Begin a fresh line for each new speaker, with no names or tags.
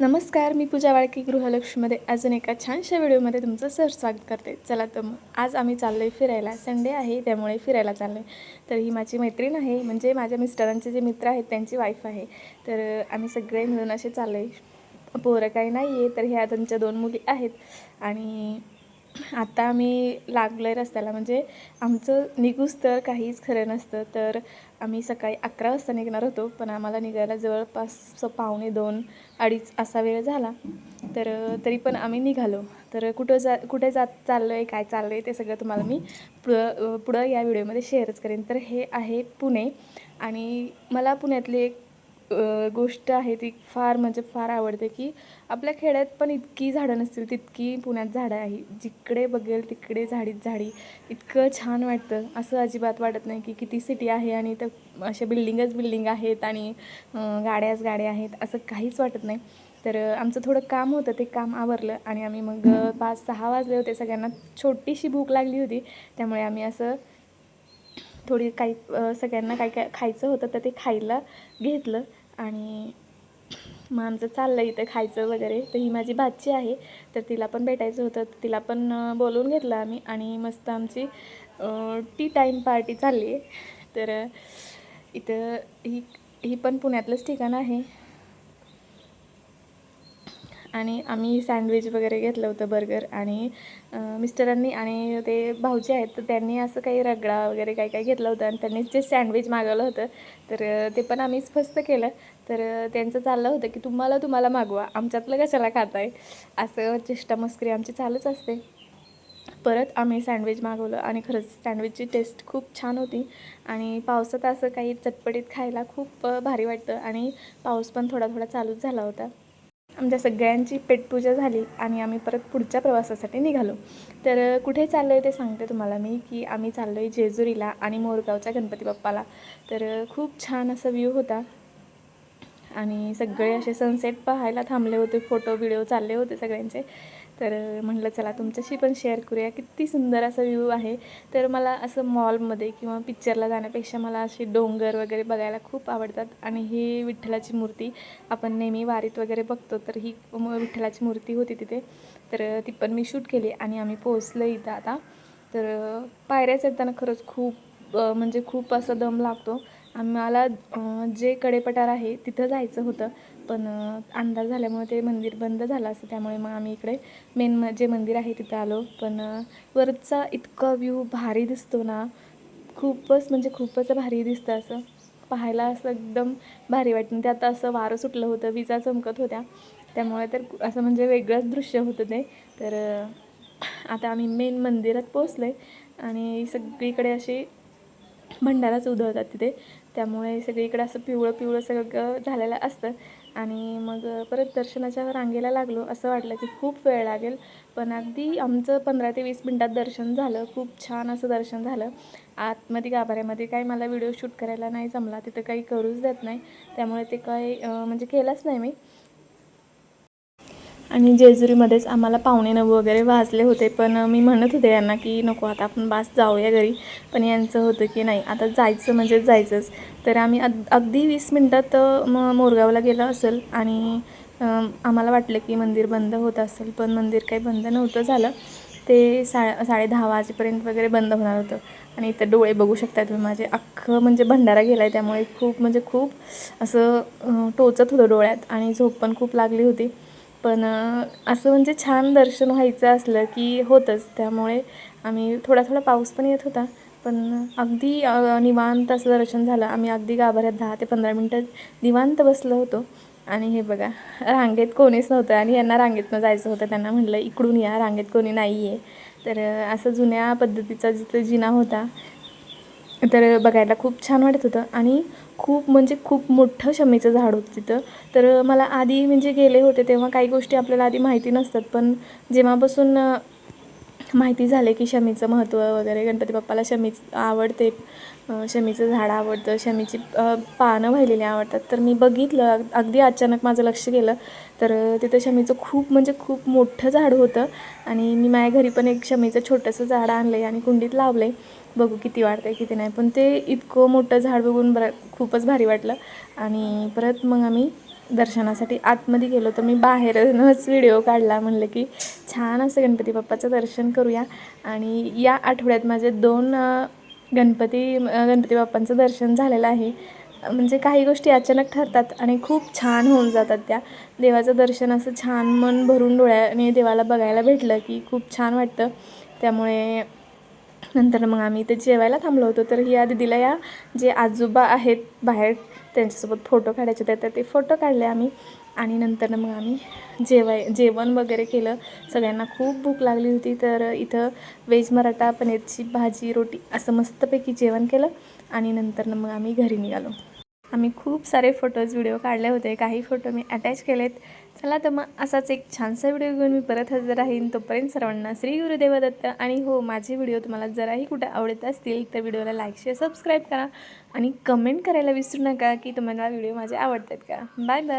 नमस्कार मी पूजा वाळकी गृहलक्ष्मीमध्ये अजून एका छानशा व्हिडिओमध्ये तुमचं सर स्वागत करते. चला तर मग आज आम्ही चाललो आहे फिरायला. संडे आहे त्यामुळे फिरायला चाललो आहे तर ही माझी मैत्रीण आहे म्हणजे माझ्या मिस्टरांचे जे मित्र आहेत त्यांची वाईफ आहे. तर आम्ही सगळे मिळून असे चाललो आहे पोरं काही नाही आहे तर ह्या त्यांच्या दोन मुली आहेत. आणि आता आम्ही लागलो आहे रस्त्याला. म्हणजे आमचं निघूच तर काहीच खरं नसतं. तर आम्ही सकाळी अकरा वाजता निघणार होतो पण आम्हाला निघायला जवळपास पावणे दोन अडीच असा वेळ झाला. तर तरी पण आम्ही निघालो. तर कुठं जा कुठे जात चाललो आहे काय चाललं आहे ते सगळं तुम्हाला मी पुढं पुढं या व्हिडिओमध्ये शेअरच करेन. तर हे आहे पुणे. आणि मला पुण्यातली एक गोष्ट आहे ती फार म्हणजे फार आवडते की आपल्या खेड्यात पण इतकी झाडं नसतील तितकी पुण्यात झाडं आहे. जिकडे बघेल तिकडे झाडीत झाडी. इतकं छान वाटतं. असं अजिबात वाटत नाही की किती सिटी आहे आणि तर अशा बिल्डिंगच बिल्डिंग आहेत आणि गाड्याच गाड्या आहेत. असं काहीच वाटत नाही. तर आमचं थोडं काम होतं ते काम आवरलं आणि आम्ही मग पाच सहा वाजले होते सगळ्यांना. छोटीशी भूक लागली होती. त्यामुळे आम्ही असं थोडी काही सगळ्यांना काय काय खायचं होतं तर ते खायला घेतलं. आणि मग आमचं चाललं इथं खायचं वगैरे. तर ही माझी भाची आहे. तर तिला पण भेटायचं होतं. तर तिला पण बोलवून घेतलं आम्ही. आणि मस्त आमची टी टाईम पार्टी चालली आहे. तर इथं ही ही पण पुण्यातलंच ठिकाण आहे. आणि आम्ही सँडविच वगैरे घेतलं होतं बर्गर आणि मिस्टरांनी आणि ते भाऊजी आहेत तर त्यांनी असं काही रगडा वगैरे काही काही घेतलं होतं आणि त्यांनी जे सँडविच मागवलं होतं तर ते पण आम्हीच फस्त केलं. तर त्यांचं चाललं होतं की तुम्हाला तुम्हाला मागवा आमच्यातलं कशाला खाताय? असं चेष्टा मस्करी आमची चालूच असते. परत आम्ही सँडविच मागवलं आणि खरंच सँडविचची टेस्ट खूप छान होती आणि पावसात असं काही चटपटीत खायला खूप भारी वाटतं आणि पाऊस पण थोडा थोडा चालूच झाला होता. आमच्या सगळ्यांची पेटपूजा झाली आणि आम्ही परत पुढच्या प्रवासासाठी निघालो. तर कुठे चाललो आहे ते सांगते तुम्हाला मी की आम्ही चाललो आहे जेजुरीला आणि मोरगावच्या गणपती बाप्पाला. तर खूप छान असा व्ह्यू होता. आणि सगळे असे सनसेट पाहायला थांबले होते फोटो व्हिडिओ चालले होते सगळ्यांचे. तर म्हटलं चला तुमच्याशी पण शेअर करूया. किती सुंदर असा व्ह्यू आहे. तर मला असं मॉलमध्ये किंवा पिक्चरला जाण्यापेक्षा मला असे डोंगर वगैरे बघायला खूप आवडतात. आणि ही विठ्ठलाची मूर्ती आपण नेहमी वारीत वगैरे बघतो तर ही विठ्ठलाची मूर्ती होती तिथे. तर ती पण मी शूट केली आणि आम्ही पोहोचलो इथं आता. तर पायऱ्या चढताना खरंच खूप म्हणजे खूप असं दम लागतो. आम्हाला जे कडेपठार आहे तिथं जायचं होतं. पण अंधार झाल्यामुळे ते मंदिर बंद झालं असं त्यामुळे मग आम्ही इकडे मेन म जे मंदिर आहे तिथं आलो. पण वरचा इतका व्ह्यू भारी दिसतो ना. खूपच म्हणजे खूपच भारी दिसतं असं. पाहायला असं एकदम भारी वाटतं. ते आता असं वारं सुटलं होतं. विजा चमकत होत्या. त्यामुळे तर असं म्हणजे वेगळंच दृश्य होतं ते. तर आता आम्ही मेन मंदिरात पोचलो आहे आणि सगळीकडे अशी भंडाराच उधळतात तिथे. त्यामुळे सगळीकडे असं पिवळं पिवळं सगळं झालेलं असतं. आणि मग परत दर्शनाच्या रांगेला लागलो. असं वाटलं की खूप वेळ लागेल. पण अगदी आमचं पंधरा ते वीस मिनटात दर्शन झालं. खूप छान असं दर्शन झालं. आतमध्ये गाभाऱ्यामध्ये काही मला व्हिडिओ शूट करायला नाही जमला. तिथं काही करूच देत नाही. त्यामुळे ते काही म्हणजे केलंच नाही मी. आणि जेजुरीमध्येच आम्हाला पाहुणे नऊ वगैरे वाजले होते पण मी म्हणत होते यांना की नको आता आपण बास जाऊया घरी. पण यांचं होतं की नाही आता जायचं म्हणजे जायचंच. तर आम्ही अग अगदी वीस मिनटात म मोरगावला गेलं असेल आणि आम्हाला वाटलं की मंदिर बंद होत असेल पण मंदिर काही बंद नव्हतं झालं. ते सा साडे दहा वाजेपर्यंत वगैरे बंद होणार होतं. आणि इथं डोळे बघू शकता तुम्ही माझे अख्खं म्हणजे भंडारा गेला आहे त्यामुळे खूप म्हणजे खूप असं टोचत होतं डोळ्यात आणि झोप पण खूप लागली होती. पण असं म्हणजे छान दर्शन व्हायचं असलं की होतंच. त्यामुळे आम्ही थोडा थोडा पाऊस पण येत होता. पण अगदी निवांत असं दर्शन झालं. आम्ही अगदी गाभाऱ्यात दहा ते पंधरा मिनटं निवांत बसलो होतो. आणि हे बघा रांगेत कोणीच नव्हतं आणि यांना रांगेतनं जायचं होतं. त्यांना म्हटलं इकडून या रांगेत कोणी नाही आहे तर असं जुन्या पद्धतीचा जिथं जिना होता तर बघायला खूप छान वाटत होतं. आणि खूप म्हणजे खूप मोठं शमीचं झाड होतं तिथं. तर मला आधी म्हणजे गेले होते तेव्हा काही गोष्टी आपल्याला आधी माहिती नसतात. पण जेव्हापासून माहिती झाले की शमीचं महत्त्व वगैरे गणपती बाप्पाला शमीच आवडते शमीचं झाड आवडतं शमीची पानं वाहिलेली आवडतात. तर मी बघितलं अगदी अचानक माझं लक्ष गेलं. तर तिथं शमीचं खूप म्हणजे खूप मोठं झाड होतं. आणि मी माझ्या घरी पण एक शमीचं छोटंसं झाड आणलं आहे आणि कुंडीत लावलं आहे बघू किती वाढतं आहे किती नाही. पण ते इतकं मोठं झाड बघून बरं खूपच भारी वाटलं. आणि परत मग आम्ही दर्शनासाठी आतमध्ये गेलो तर मी बाहेरूनच व्हिडिओ काढला. म्हणलं की छान असं गणपती बाप्पाचं दर्शन करूया. आणि या आठवड्यात माझे दोन गणपती गणपती बाप्पांचं दर्शन झालेलं आहे. म्हणजे काही गोष्टी अचानक ठरतात आणि खूप छान होऊन जातात त्या. देवाचं दर्शन असं छान मन भरून डोळ्याने देवाला बघायला भेटलं की खूप छान वाटतं. त्यामुळे नंतर मग आम्ही इथे जेवायला थांबलो होतो. तर या दिदीला या जे आजोबा आहेत बाहेर त्यांच्यासोबत फोटो काढायचे होते तर ते फोटो काढले आम्ही. आणि नंतर मग आम्ही जेवाय जेवण वगैरे केलं. सगळ्यांना खूप भूक लागली होती. तर इथं व्हेज मराठा पनीरची भाजी रोटी असं मस्तपैकी जेवण केलं. आणि नंतर मग आम्ही घरी निघालो. आम्ही खूप सारे फोटोज व्हिडिओ काढले होते. काही फोटो मी अटॅच केलेत. चला तर मग असाच एक छानसा व्हिडिओ घेऊन मी परत हजर राहीन. तोपर्यंत सर्वांना श्री गुरुदेव दत्त आणि हो माझे व्हिडिओ तुम्हाला जराही कुठे आवडत असतील तर व्हिडिओला लाईक शेअर सबस्क्राईब करा. आणि कमेंट करायला विसरू नका की तुम्हाला व्हिडिओ माझे आवडतात का? Bye bye